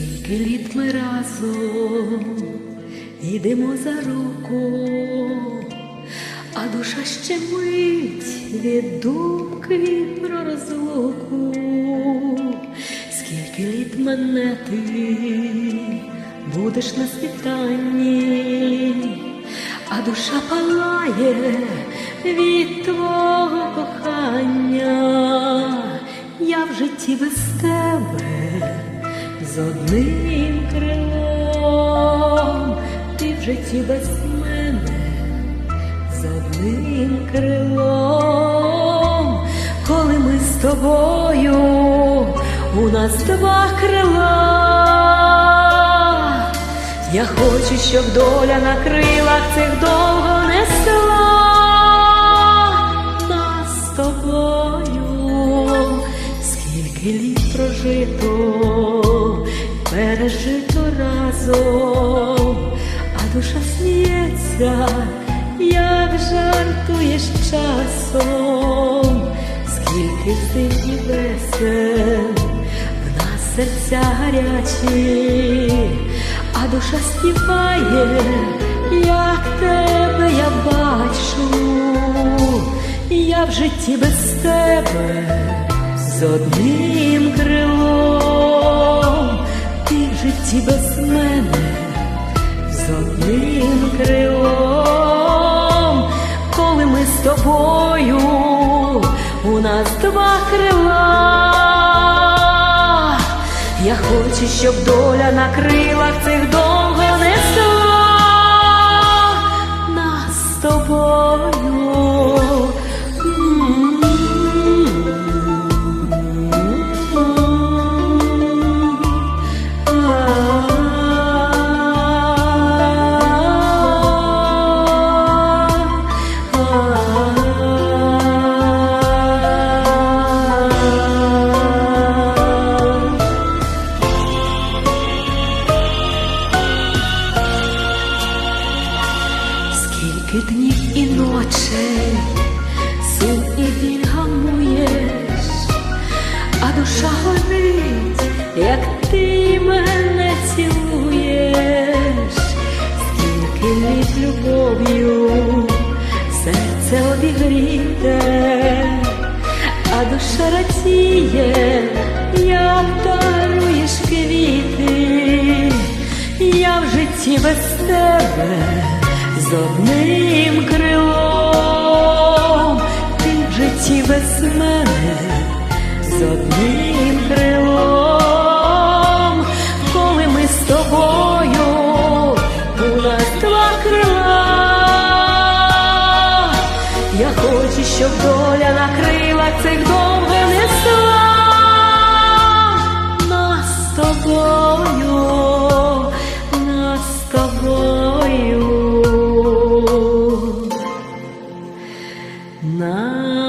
Скільки літ ми разом ідемо за руку, а душа ще мить від думки про розлуку. Скільки літ мене ти будеш на світанні, а душа палає від твого кохання, я в житті без тебе одним крилом, ти в житті без мене, з одним крилом, коли ми з тобою, у нас два крила. Я хочу, щоб доля на крилах цих довго несла нас з тобою, скільки літ прожито, пережито разом, а душа сміється, як жартуєш часом, скільки зим і весен, в нас серця гарячі, а душа співає, як тебе я бачу, я в житті без тебе з одним в без мене, з одним крилом, коли ми з тобою, у нас два крила. Я хочу, щоб доля на крилах цих Скільки днів і ночей сум і біль гамуєш, а душа горить, як ти мене цілуєш, скільки літ любов'ю серце обігріте, а душа радіє, як даруєш квіти, я в житті без тебе з одним крилом, ти в житті без мене, з одним крилом, коли ми з тобою, нас два крила. Я хочу, щоб доля на крилах цих довго нас